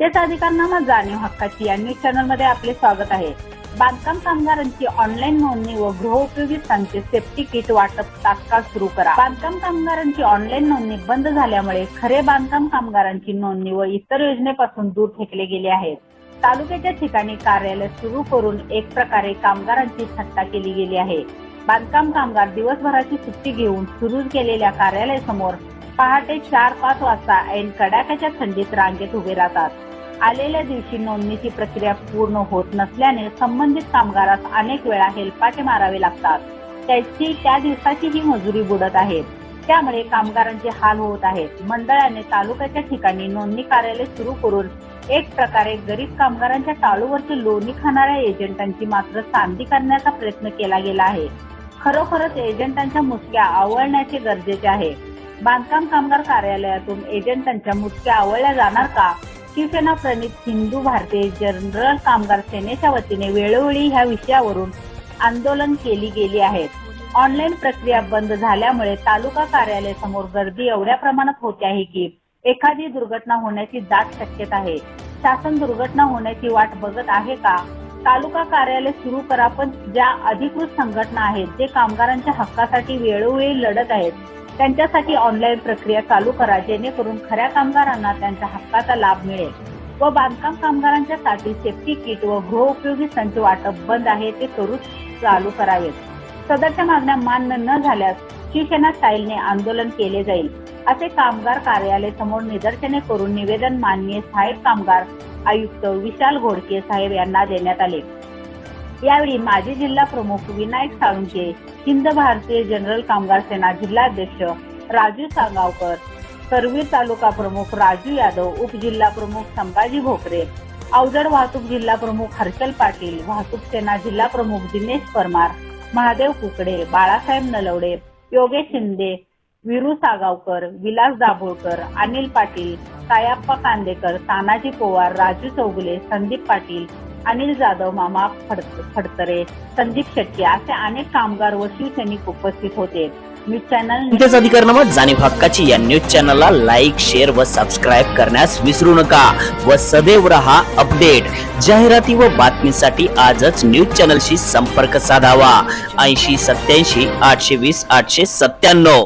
तेच अधिकारनामा जाणीव हक्काची या न्यूज चॅनलमध्ये आपले स्वागत आहे. बांधकाम कामगारांची ऑनलाईन नोंदणी व गृहोपयोगी संच सेफ्टी किट वाटप तात्काळ सुरू करा. बांधकाम कामगारांची ऑनलाईन नोंदणी बंद झाल्यामुळे खरे बांधकाम कामगारांची नोंदणी व इतर योजनेपासून दूर फेकले गेले आहेत. तालुक्याच्या ठिकाणी कार्यालय सुरू करून एक प्रकारे कामगारांची थट्टा केली गेली आहे. बांधकाम कामगार दिवसभराची सुट्टी घेऊन सुरू केलेल्या कार्यालयासमोर पहाटे चार पाच वाजता ऐन कडाक्याच्या थंडीत रांगेत उभे राहतात. आलेल्या दिवशी नोंदणीची प्रक्रिया पूर्ण होत नसल्याने संबंधित कामगारास अनेक वेळा हेलपाटे मारावे लागतात. त्याची त्या दिवसाची ही मजुरी बुडत आहे. त्यामुळे कामगारांचे हाल होत आहेत. मंडळाने तालुक्याच्या ठिकाणी नोंदणी कार्यालय सुरू करून एक प्रकारे गरीब कामगारांच्या टाळूवरची लोणी खाणाऱ्या एजंटांची मात्र सांधी करण्याचा प्रयत्न केला गेला आहे. खरोखरच एजंटांच्या मुसक्या आवळण्याचे गरजेचे आहे. बांधकाम कामगार कार्यालयातून एजंटांच्या मुसक्या आवळल्या जाणार का? शिवसेना प्रणित हिंदू भारतीय जनरल कामगार सेनेच्या वतीने वेळोवेळी ह्या विषयावरून आंदोलन केली गेली आहेत ऑनलाईन प्रक्रिया बंद झाल्यामुळे तालुका कार्यालय समोर गर्दी एवढ्या प्रमाणात होते आहे की एखादी दुर्घटना होण्याची दाट शक्यता आहे. शासन दुर्घटना होण्याची वाट बघत आहे का? तालुका कार्यालय सुरू करा पण ज्या अधिकृत संघटना आहेत जे कामगारांच्या हक्कासाठी वेळोवेळी लढत आहेत त्यांच्यासाठी ऑनलाईन प्रक्रिया चालू करा जेणेकरून खऱ्या कामगारांना त्यांच्या हक्काचा लाभ मिळेल. व बांधकाम कामगारांच्या साठी सेफ्टी किट व गृहोपयोगी संच वाटप बंद आहे ते करू चालू करावेत. सदरच्या मागण्या मान्य न झाल्यास शिवसेना स्टाईलने आंदोलन केले जाईल. असे कामगार कार्यालय समोर निदर्शने करून निवेदन माननीय सहाय्यक कामगार आयुक्त विशाल घोडके साहेब यांना देण्यात आले. यावेळी माजी जिल्हा प्रमुख विनायक साळुंके हिंद भारतीय जनरल कामगार सेना जिल्हाध्यक्ष राजू सागावकर करवीर तालुका प्रमुख राजू यादव उपजिल्हा प्रमुख संभाजी भोकरे अवजड वाहतूक जिल्हा प्रमुख हर्षल पाटील वाहतूक सेना जिल्हा प्रमुख दिनेश परमार महादेव कुकडे बाळासाहेब नलवडे योगेश शिंदे विरू सागावकर विलास दाभोळकर अनिल पाटील कायाप्पा कांदेकर तानाजी पोवार राजू चौगुले संदीप पाटील अनिल जाधव मामा फडतरे संदीप शेट्टी असे अनेक कामगार व शिवसैनिक उपस्थित होते. न्यूज चॅनल कोणत्याच अधिकारनामा जाणीव हक्काची या न्यूज चॅनलला लाईक शेअर व सबस्क्राईब करण्यास विसरू नका व सदैव रहा अपडेट. जाहिराती व बातमीसाठी आजच न्यूज चॅनलशी संपर्क साधावा. ऐंशी सत्याऐंशी आठशे वीस आठशे सत्त्याण्णव.